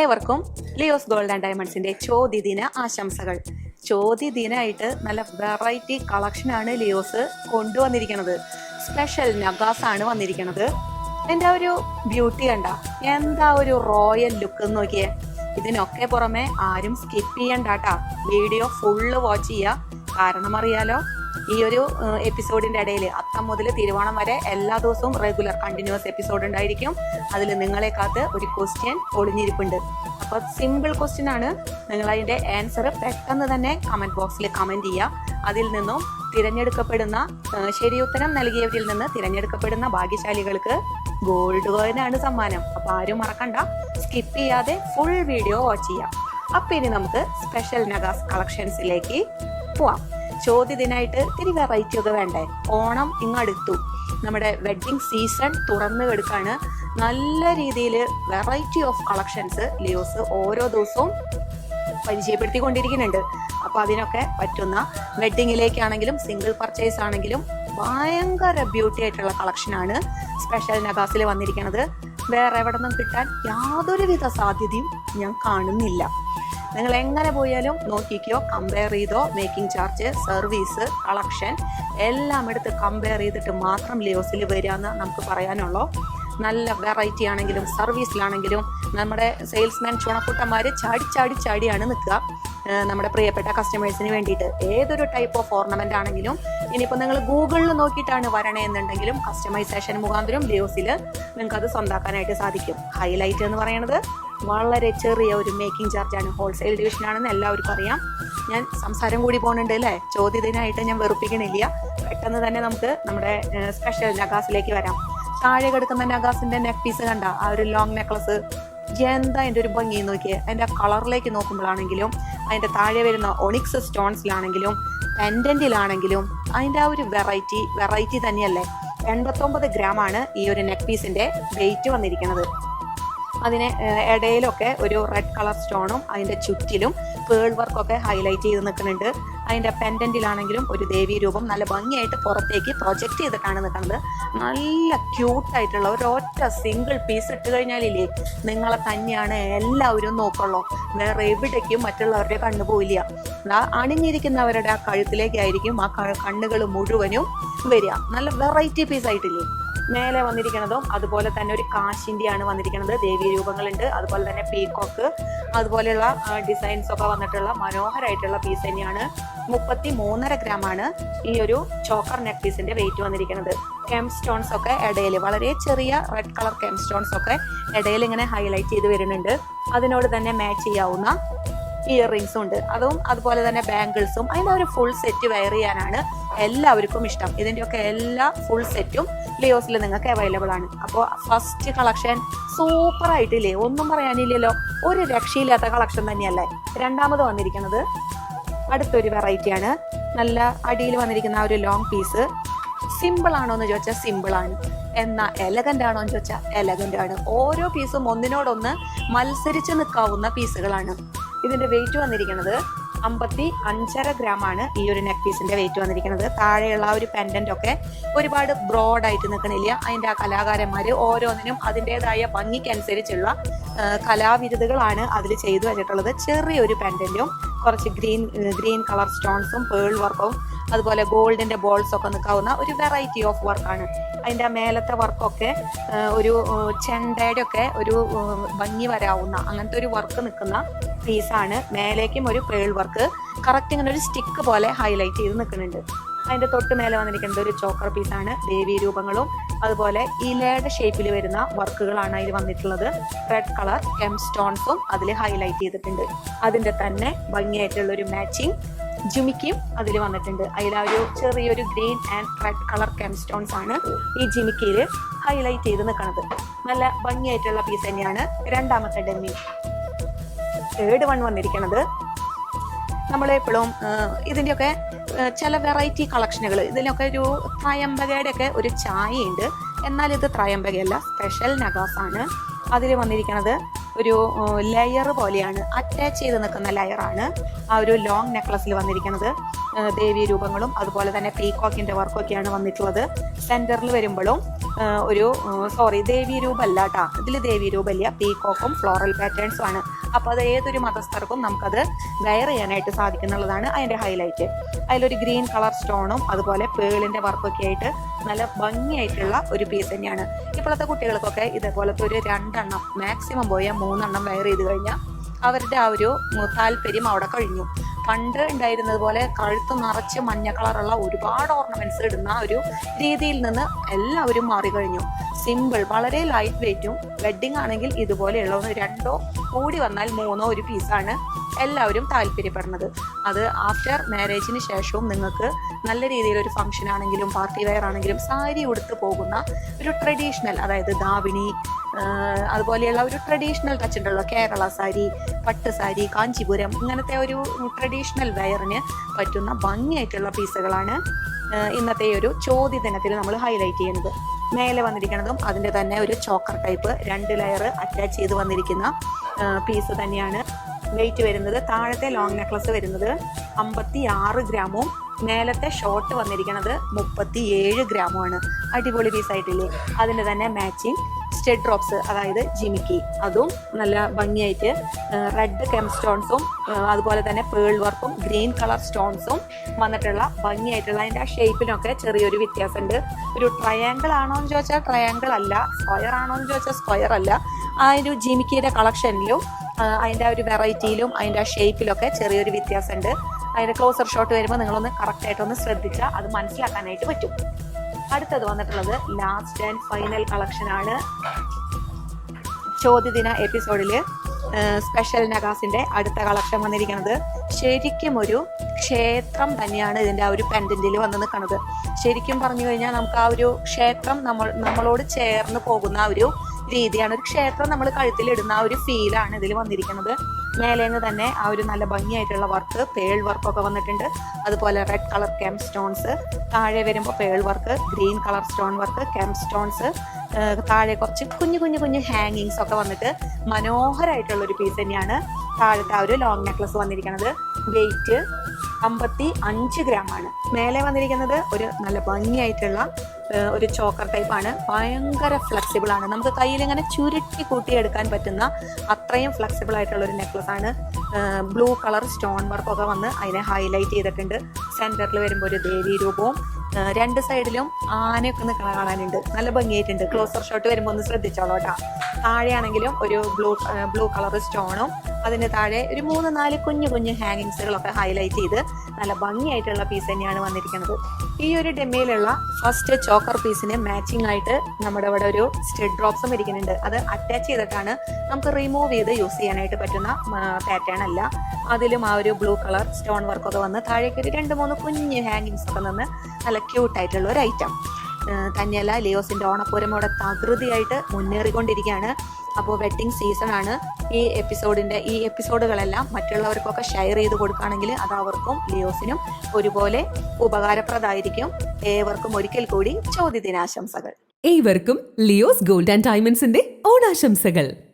ഏവർക്കും Leo's gold and ഡയമണ്ട്സിന്റെ ചോദ്യദിന ആശംസകൾ. ചോദ്യദിനായിട്ട് നല്ല വെറൈറ്റി കളക്ഷൻ ആണ് ലിയോസ് കൊണ്ടുവന്നിരിക്കുന്നത്. സ്പെഷ്യൽ നഗാസ് ആണ് വന്നിരിക്കുന്നത്. എന്റെ ഒരു ബ്യൂട്ടി കണ്ട? എന്താ ഒരു റോയൽ ലുക്ക് നോക്കിയേ. ഇതിനൊക്കെ പുറമെ ആരും സ്കിപ്പ് ചെയ്യണ്ടാട്ടാ വീഡിയോ ഫുള്ള് വാച്ച് ചെയ്യാ. കാരണം അറിയാലോ ഈ ഒരു എപ്പിസോഡിന്റെ ഇടയിൽ അത്തം മുതൽ തിരുവോണം വരെ എല്ലാ ദിവസവും റെഗുലർ കണ്ടിന്യൂസ് എപ്പിസോഡ് ഉണ്ടായിരിക്കും. അതിൽ നിങ്ങളെ കാത്ത് ഒരു ക്വസ്റ്റ്യൻ ഒളിഞ്ഞിരിപ്പുണ്ട്. അപ്പോൾ സിമ്പിൾ ക്വസ്റ്റ്യൻ ആണ്. നിങ്ങൾ അതിന്റെ ആൻസർ പെട്ടെന്ന് തന്നെ കമന്റ് ബോക്സിൽ കമന്റ് ചെയ്യുക അതിൽ നിന്നും തിരഞ്ഞെടുക്കപ്പെടുന്ന ശരിയുത്തരം നൽകിയവരിൽ നിന്ന് തിരഞ്ഞെടുക്കപ്പെടുന്ന ഭാഗ്യശാലികൾക്ക് ഗോൾഡ് കോയിനാണ് സമ്മാനം. അപ്പൊ ആരും മറക്കണ്ട. സ്കിപ്പ് ചെയ്യാതെ ഫുൾ വീഡിയോ വാച്ച് ചെയ്യാം. അപ്പൊ ഇനി നമുക്ക് സ്പെഷ്യൽ നഗാസ് കളക്ഷൻസിലേക്ക് പോവാം. ചോദ്യത്തിനായിട്ട് ഇത്തിരി വെറൈറ്റി ഒക്കെ വേണ്ടേ? ഓണം ഇങ്ങടുത്തു. നമ്മുടെ വെഡ്ഡിങ് സീസൺ തുറന്നു കിടക്കാണ് നല്ല രീതിയിൽ വെറൈറ്റി ഓഫ് കളക്ഷൻസ് ലിയോസ് ഓരോ ദിവസവും പരിചയപ്പെടുത്തിക്കൊണ്ടിരിക്കുന്നുണ്ട്. അപ്പൊ അതിനൊക്കെ പറ്റുന്ന വെഡ്ഡിങ്ങിലേക്കാണെങ്കിലും സിംഗിൾ പർച്ചേസ് ആണെങ്കിലും ഭയങ്കര ബ്യൂട്ടി ആയിട്ടുള്ള കളക്ഷനാണ് സ്പെഷ്യൽ നഗാസിൽ വന്നിരിക്കുന്നത് വേറെ എവിടെ നിന്നും കിട്ടാൻ യാതൊരുവിധ സാധ്യതയും ഞാൻ കാണുന്നില്ല. നിങ്ങൾ എങ്ങനെ പോയാലും നോക്കിക്കോ കമ്പയർ ചെയ്തോ മേക്കിംഗ് ചാർജ് സർവീസ് കളക്ഷൻ എല്ലാം എടുത്ത് കമ്പയർ ചെയ്തിട്ട് മാത്രം ലിയോസിൽ വരിക എന്ന് നമുക്ക് പറയാനുള്ളൂ. നല്ല വെറൈറ്റി ആണെങ്കിലും സർവീസിലാണെങ്കിലും നമ്മുടെ സെയിൽസ്മാൻ ചുണക്കുട്ടന്മാർ ചാടി ചാടി ചാടിയാണ് നിൽക്കുക. നമ്മുടെ പ്രിയപ്പെട്ട കസ്റ്റമേഴ്സിന് വേണ്ടിയിട്ട്. ഏതൊരു ടൈപ്പ് ഓഫ് ഓർണമെന്റ് ആണെങ്കിലും ഇനിയിപ്പോൾ നിങ്ങൾ ഗൂഗിളിൽ നോക്കിയിട്ടാണ് വരണേ എന്നുണ്ടെങ്കിലും കസ്റ്റമൈസേഷൻ മുഖാന്തരം ലിയോസിൽ നിങ്ങൾക്ക് അത് സ്വന്താക്കാനായിട്ട് സാധിക്കും. ഹൈലൈറ്റ് എന്ന് പറയുന്നത് വളരെ ചെറിയ ഒരു മേക്കിംഗ് ചാർജാണ് ഹോൾസെയിൽ ഡിവിഷൻ ആണെന്ന് എല്ലാവർക്കും അറിയാം. ഞാൻ സംസാരം കൂടി പോകുന്നുണ്ട് അല്ലേ? ചോദ്യത്തിനായിട്ട് ഞാൻ വെറുപ്പിക്കണില്ല. പെട്ടെന്ന് തന്നെ നമുക്ക് നമ്മുടെ സ്പെഷ്യൽ നഗാസിലേക്ക് വരാം. താഴെ കിടക്കുന്ന നഗാസിന്റെ നെക്ക് പീസ് കണ്ട ആ ഒരു ലോങ് നെക്ലസ് എന്താ എന്റെ ഒരു ഭംഗി നോക്കിയേ? അതിന്റെ കളറിലേക്ക് നോക്കുമ്പോഴാണെങ്കിലും അതിന്റെ താഴെ വരുന്ന ഒണിക്സ് സ്റ്റോൺസിലാണെങ്കിലും പെൻഡന്റിലാണെങ്കിലും അതിന്റെ ആ ഒരു വെറൈറ്റി വെറൈറ്റി തന്നെയല്ലേ? എൺപത്തൊമ്പത് ഗ്രാം ആണ് ഈ ഒരു നെക്ക് പീസിന്റെ വെയിറ്റ് വന്നിരിക്കുന്നത്. അതിന് ഇടയിലൊക്കെ ഒരു റെഡ് കളർ സ്റ്റോണും അതിന്റെ ചുറ്റിലും പേൾ വർക്കൊക്കെ ഹൈലൈറ്റ് ചെയ്ത് നിൽക്കുന്നുണ്ട്. അതിന്റെ പെൻഡന്റിലാണെങ്കിലും ഒരു ദേവീ രൂപം നല്ല ഭംഗിയായിട്ട് പുറത്തേക്ക് പ്രൊജക്റ്റ് ചെയ്തിട്ടാണ് നിൽക്കുന്നത് നല്ല ക്യൂട്ടായിട്ടുള്ള ഒരൊറ്റ സിംഗിൾ പീസ് ഇട്ട് കഴിഞ്ഞാലില്ലേ നിങ്ങളെ തന്നെയാണ് എല്ലാവരും നോക്കുള്ളൂ. വേറെ എവിടേക്കും മറ്റുള്ളവരുടെ കണ്ണു പോയില്ല അണിഞ്ഞിരിക്കുന്നവരുടെ ആ കഴുത്തിലേക്കായിരിക്കും ആ കണ്ണുകൾ മുഴുവനും വരിക. നല്ല വെറൈറ്റി പീസ് ആയിട്ടില്ലേ? മേലെ വന്നിരിക്കുന്നതും അതുപോലെ തന്നെ ഒരു കാശിന്റെയാണ് വന്നിരിക്കുന്നത് ദേവീ രൂപങ്ങളുണ്ട്. അതുപോലെ തന്നെ പീക്കോക്ക് അതുപോലെയുള്ള ഡിസൈൻസ് ഒക്കെ വന്നിട്ടുള്ള മനോഹരമായിട്ടുള്ള പീസ് തന്നെയാണ്. മുപ്പത്തി മൂന്നര ഗ്രാമാണ് ഈ ഒരു ചോക്കർ നെക്ക് പീസിന്റെ വെയിറ്റ് വന്നിരിക്കുന്നത് കെം സ്റ്റോൺസ് ഒക്കെ ഇടയിൽ വളരെ ചെറിയ റെഡ് കളർ കെം സ്റ്റോൺസ് ഒക്കെ ഇടയിൽ ഇങ്ങനെ ഹൈലൈറ്റ് ചെയ്ത് വരുന്നുണ്ട്. അതിനോട് തന്നെ മാച്ച് ചെയ്യാവുന്ന ഇയർ റിങ്സും ഉണ്ട്. അതും അതുപോലെ തന്നെ ബാംഗിൾസും. അതിന്റെ ഒരു ഫുൾ സെറ്റ് വെയർ ചെയ്യാനാണ് എല്ലാവർക്കും ഇഷ്ടം. ഇതിന്റെയൊക്കെ എല്ലാ ഫുൾ സെറ്റും ലിയോസിൽ നിങ്ങൾക്ക് അവൈലബിൾ ആണ്. അപ്പോൾ ഫസ്റ്റ് കളക്ഷൻ സൂപ്പർ ആയിട്ടില്ലേ ഒന്നും പറയാനില്ലല്ലോ. ഒരു രക്ഷയില്ലാത്ത കളക്ഷൻ തന്നെയല്ലേ? രണ്ടാമത് വന്നിരിക്കുന്നത് അടുത്തൊരു വെറൈറ്റിയാണ് നല്ല അടിയിൽ വന്നിരിക്കുന്ന ഒരു ലോങ് പീസ് സിമ്പിൾ ആണോ എന്ന് ചോദിച്ചാൽ സിമ്പിൾ ആണ്. എന്നാ എലഗന്റ് ആണോ എന്ന് ചോദിച്ചാൽ എലഗന്റ് ആണ്. ഓരോ പീസും ഒന്നിനോടൊന്ന് മത്സരിച്ച് നിൽക്കാവുന്ന പീസുകളാണ് ഇതിന്റെ വെയിറ്റ് വന്നിരിക്കുന്നത് അമ്പത്തി അഞ്ചര ഗ്രാം ആണ് ഈ ഒരു നെക്ക് പീസിന്റെ വെയിറ്റ് വന്നിരിക്കുന്നത്. താഴെയുള്ള ആ ഒരു പെൻഡന്റ് ഒക്കെ ഒരുപാട് ബ്രോഡ് ആയിട്ട് നിൽക്കണില്ല. അതിന്റെ ആ കലാകാരന്മാര് ഓരോന്നിനും അതിന്റെതായ ഭംഗിക്കനുസരിച്ചുള്ള കലാവിരുതുകളാണ് അതിൽ ചെയ്തു വെച്ചിട്ടുള്ളത് ചെറിയൊരു പെൻഡന്റും കുറച്ച് ഗ്രീൻ ഗ്രീൻ കളർ സ്റ്റോൺസും പേൾ വർക്കും അതുപോലെ ഗോൾഡിന്റെ ബോൾസ് ഒക്കെ നിൽക്കാവുന്ന ഒരു വെറൈറ്റി ഓഫ് വർക്കാണ് അതിന്റെ മേലത്തെ വർക്കൊക്കെ ഒരു ചെണ്ടയുടെ ഒക്കെ ഒരു ഭംഗി വരാവുന്ന അങ്ങനത്തെ ഒരു വർക്ക് നിൽക്കുന്ന പീസാണ് മേലേക്കും ഒരു പേൾ വർക്ക് കറക്റ്റ് ഇങ്ങനെ ഒരു സ്റ്റിക്ക് പോലെ ഹൈലൈറ്റ് ചെയ്ത് നിൽക്കുന്നുണ്ട്. അതിന്റെ തൊട്ട് മേലെ വന്നിരിക്കുന്നത് ഒരു ചോക്കർ പീസാണ് ദേവി രൂപങ്ങളും അതുപോലെ ഇലയുടെ ഷേപ്പിൽ വരുന്ന വർക്കുകളാണ് അതിൽ വന്നിട്ടുള്ളത്. റെഡ് കളർ എം സ്റ്റോൺസും അതിൽ ഹൈലൈറ്റ് ചെയ്തിട്ടുണ്ട്. അതിന്റെ തന്നെ ഭംഗിയായിട്ടുള്ള ഒരു മാച്ചിങ് ജിമിക്കിയും അതിൽ വന്നിട്ടുണ്ട്. അതിൽ ഒരു ചെറിയൊരു green and red colour gem stones ആണ് ഈ ജിമിക്കിയിൽ ഹൈലൈറ്റ് ചെയ്ത് നിൽക്കുന്നത് നല്ല ഭംഗിയായിട്ടുള്ള പീസ് തന്നെയാണ്. രണ്ടാമത്തെ ഡെമ്മി തേർഡ് വൺ വന്നിരിക്കുന്നത് നമ്മളെപ്പോഴും ഇതിന്റെയൊക്കെ ആ, ചില വെറൈറ്റി കളക്ഷനുകൾ ഇതിലൊക്കെ ഒരു ത്രയംബകയുടെ ഒക്കെ ഒരു ചായയുണ്ട്. എന്നാൽ ഇത് ത്രയംബകയല്ല സ്പെഷ്യൽ നഗാസ് ആണ് അതിൽ വന്നിരിക്കുന്നത് ഒരു ലെയർ പോലെയാണ്. അറ്റാച്ച് ചെയ്ത് നിൽക്കുന്ന ലെയറാണ് ആ ഒരു ലോങ് നെക്ലസിൽ വന്നിരിക്കുന്നത്. ദേവീ രൂപങ്ങളും അതുപോലെ തന്നെ പീകോക്കിന്റെ വർക്കൊക്കെയാണ് വന്നിട്ടുള്ളത്. സെന്ററിൽ വരുമ്പോഴും ഒരു സോറി ദേവി രൂപമല്ല കേട്ടോ ഇതിൽ ദേവീ രൂപമില്ല പീകോക്കും ഫ്ലോറൽ പാറ്റേൺസും ആണ്. അപ്പോൾ അത് ഏതൊരു മതസ്ഥർക്കും നമുക്കത് വെയർ ചെയ്യാനായിട്ട് സാധിക്കുന്നുള്ളതാണ് അതിന്റെ ഹൈലൈറ്റ് അതിലൊരു ഗ്രീൻ കളർ സ്റ്റോണും അതുപോലെ പേളിന്റെ വർക്കൊക്കെ ആയിട്ട് നല്ല ഭംഗിയായിട്ടുള്ള ഒരു പീസ് തന്നെയാണ്. ഇപ്പോഴത്തെ കുട്ടികൾക്കൊക്കെ ഇതേപോലത്തെ ഒരു രണ്ടെണ്ണം മാക്സിമം പോയാൽ മൂന്നെണ്ണം വെയർ ചെയ്ത് കഴിഞ്ഞാൽ അവരുടെ ആ ഒരു താല്പര്യം അവിടെ കഴിഞ്ഞു. പണ്ട് ഉണ്ടായിരുന്നത് പോലെ കഴുത്ത് നിറച്ച് മഞ്ഞ കളറുള്ള ഒരുപാട് ഓർണമെന്റ്സ് ഇടുന്ന ഒരു രീതിയിൽ നിന്ന് എല്ലാവരും മാറിക്കഴിഞ്ഞു. സിമ്പിൾ വളരെ ലൈറ്റ് വെയിറ്റും വെഡിങ് ആണെങ്കിൽ ഇതുപോലെയുള്ള രണ്ടോ കൂടി വന്നാൽ മൂന്നോ ഒരു പീസാണ് എല്ലാവരും താല്പര്യപ്പെടുന്നത്. അത് ആഫ്റ്റർ മാരേജിന് ശേഷവും നിങ്ങൾക്ക് നല്ല രീതിയിൽ ഒരു ഫംഗ്ഷൻ ആണെങ്കിലും പാർട്ടി വെയർ ആണെങ്കിലും സാരി ഉടുത്ത് പോകുന്ന ഒരു ട്രഡീഷണൽ അതായത് ദാവിണി അതുപോലെയുള്ള ഒരു ട്രഡീഷണൽ ടച്ച് ഉണ്ടല്ലോ. കേരള സാരി പട്ട് സാരി കാഞ്ചിപുരം ഇങ്ങനത്തെ ഒരു ട്രഡീഷണൽ വെയറിന് പറ്റുന്ന ഭംഗിയായിട്ടുള്ള പീസുകളാണ് ഇന്നത്തെ ഒരു ചോദ്യ ദിനത്തിൽ നമ്മൾ ഹൈലൈറ്റ് ചെയ്യുന്നത്. മേലെ വന്നിരിക്കുന്നതും അതിന്റെ തന്നെ ഒരു ചോക്കർ ടൈപ്പ് രണ്ട് ലെയർ അറ്റാച്ച് ചെയ്ത് വന്നിരിക്കുന്ന പീസ് തന്നെയാണ് വെയിറ്റ് വരുന്നത് താഴത്തെ ലോങ് നെക്ലസ് വരുന്നത് അമ്പത്തി ആറ് ഗ്രാമും മേലത്തെ ഷോർട്ട് വന്നിരിക്കുന്നത് മുപ്പത്തി ഏഴ് ഗ്രാമുമാണ്. അടിപൊളി പീസ് ആയിട്ടില്ലേ? അതിന്റെ തന്നെ മാച്ചിങ് സ്റ്റെഡ് ഡ്രോപ്സ് അതായത് ജിമിക്കി. അതും നല്ല ഭംഗിയായിട്ട് റെഡ് കെം സ്റ്റോൺസും അതുപോലെ തന്നെ പേൾ വർക്കും ഗ്രീൻ കളർ സ്റ്റോൺസും വന്നിട്ടുള്ള ഭംഗിയായിട്ടുള്ള അതിന്റെ ആ ഷേപ്പിനൊക്കെ ചെറിയൊരു വ്യത്യാസമുണ്ട്. ഒരു ട്രയാങ്കിൾ ആണോ എന്ന് ചോദിച്ചാൽ ട്രയാങ്കിൾ അല്ല സ്ക്വയർ ആണോ എന്ന് ചോദിച്ചാൽ സ്ക്വയർ അല്ല. ആ ഒരു ജിമിക്കിയുടെ കളക്ഷനിലും അതിന്റെ ആ ഒരു വെറൈറ്റിയിലും അതിന്റെ ആ ഷേപ്പിലൊക്കെ ചെറിയൊരു വ്യത്യാസമുണ്ട്. അതിന്റെ ക്ലോസർ ഷോട്ട് വരുമ്പോൾ നിങ്ങളൊന്ന് കറക്റ്റായിട്ടൊന്ന് ശ്രദ്ധിച്ചാൽ അത് മനസ്സിലാക്കാനായിട്ട് പറ്റും. അടുത്തത് വന്നിട്ടുള്ളത് ലാസ്റ്റ് ആൻഡ് ഫൈനൽ കളക്ഷൻ ആണ്. ചോദ്യദിന എപ്പിസോഡിൽ സ്പെഷ്യൽ നഗാസിന്റെ അടുത്ത കളക്ഷൻ വന്നിരിക്കുന്നത്. ശരിക്കും ഒരു ക്ഷേത്രം തന്നെയാണ് ഇതിന്റെ ആ ഒരു പെൻഡന്റിൽ വന്ന് നിൽക്കുന്നത് ശരിക്കും പറഞ്ഞു കഴിഞ്ഞാൽ നമുക്ക് ആ ഒരു ക്ഷേത്രം നമ്മൾ നമ്മളോട് ചേർന്ന് പോകുന്ന ഒരു രീതിയാണ്. ഒരു ക്ഷേത്രം നമ്മൾ കഴുത്തിലിടുന്ന ആ ഒരു ഫീലാണ് ഇതിൽ വന്നിരിക്കുന്നത്. മേലേന്ന് തന്നെ ആ ഒരു നല്ല ഭംഗിയായിട്ടുള്ള വർക്ക് പേൾ വർക്കൊക്കെ വന്നിട്ടുണ്ട്. അതുപോലെ റെഡ് കളർ കെം സ്റ്റോൺസ് താഴെ വരുമ്പോൾ pearl work green colour stone work gem stones താഴെ കുറച്ച് കുഞ്ഞു കുഞ്ഞു കുഞ്ഞു ഹാങ്ങിങ്സ് ഒക്കെ വന്നിട്ട് മനോഹരമായിട്ടുള്ള ഒരു പീസ് തന്നെയാണ് താഴത്തെ ആ ഒരു ലോങ് നെക്ലസ് വന്നിരിക്കുന്നത്. വെയിറ്റ് അമ്പത്തി അഞ്ച് ഗ്രാം ആണ്. മേലെ വന്നിരിക്കുന്നത് ഒരു നല്ല ഭംഗിയായിട്ടുള്ള ഒരു ചോക്കർ ടൈപ്പാണ് ഭയങ്കര ഫ്ലെക്സിബിൾ ആണ്. നമുക്ക് കയ്യിൽ ഇങ്ങനെ ചുരുട്ടി കൂട്ടിയെടുക്കാൻ പറ്റുന്ന അത്രയും ഫ്ലെക്സിബിൾ ആയിട്ടുള്ള ഒരു നെക്ലസ് ആണ്. ബ്ലൂ കളർ സ്റ്റോൺ വർക്കൊക്കെ വന്ന് അതിനെ ഹൈലൈറ്റ് ചെയ്തിട്ടുണ്ട്. സെന്ററിൽ വരുമ്പോൾ ഒരു ദേവി രൂപവും രണ്ട് സൈഡിലും ആനയൊക്കെ ഒന്ന് കാണാനുണ്ട്. നല്ല ഭംഗിയായിട്ടുണ്ട്. ക്ലോസർ ഷോട്ട് വരുമ്പോൾ ഒന്ന് ശ്രദ്ധിച്ചോളൂ കേട്ടോ താഴെയാണെങ്കിലും ഒരു ബ്ലൂ ബ്ലൂ കളർ സ്റ്റോണും അതിന് താഴെ ഒരു മൂന്ന് നാല് കുഞ്ഞു കുഞ്ഞു ഹാങ്ങിങ്സുകളൊക്കെ ഹൈലൈറ്റ് ചെയ്ത് നല്ല ഭംഗിയായിട്ടുള്ള പീസ് തന്നെയാണ് വന്നിരിക്കുന്നത്. ഈ ഒരു ഡെമ്മയിലുള്ള ഫസ്റ്റ് ചോക്കർ പീസിന് മാച്ചിങ് ആയിട്ട് നമ്മുടെ ഇവിടെ ഒരു സ്റ്റെഡ് ഡ്രോപ്സും ഇരിക്കുന്നുണ്ട്. അത് അറ്റാച്ച് ചെയ്തിട്ടാണ് നമുക്ക് റിമൂവ് ചെയ്ത് യൂസ് ചെയ്യാനായിട്ട് പറ്റുന്ന പാറ്റേൺ അല്ല. അതിലും ആ ഒരു ബ്ലൂ കളർ സ്റ്റോൺ വർക്കൊക്കെ വന്ന് താഴേക്ക് ഒരു രണ്ട് മൂന്ന് കുഞ്ഞ് ഹാങ്ങിങ്സ് ഒക്കെ നിന്ന് നല്ല ക്യൂട്ടായിട്ടുള്ള ഒരു ഐറ്റം തന്നെയല്ല ലിയോസിന്റെ ഓണപ്പൂരം ഇവിടെ തകൃതിയായിട്ട് മുന്നേറിക്കൊണ്ടിരിക്കുകയാണ്. അപ്പോൾ വെഡ്ഡിങ് സീസൺ ആണ് ഈ എപ്പിസോഡിന്റെ ഈ എപ്പിസോഡുകളെല്ലാം മറ്റുള്ളവർക്കൊക്കെ ഷെയർ ചെയ്ത് കൊടുക്കുകയാണെങ്കിൽ അത് അവർക്കും ലിയോസിനും ഒരുപോലെ ഉപകാരപ്രദമായിരിക്കും. ഏവർക്കും ഒരിക്കൽ കൂടി ചോദ്യദിനാശംസകൾ. ഏവർക്കും ലിയോസ് ഗോൾഡ് ആൻഡ് ഡയമണ്ട്സിന്റെ ഓണാശംസകൾ.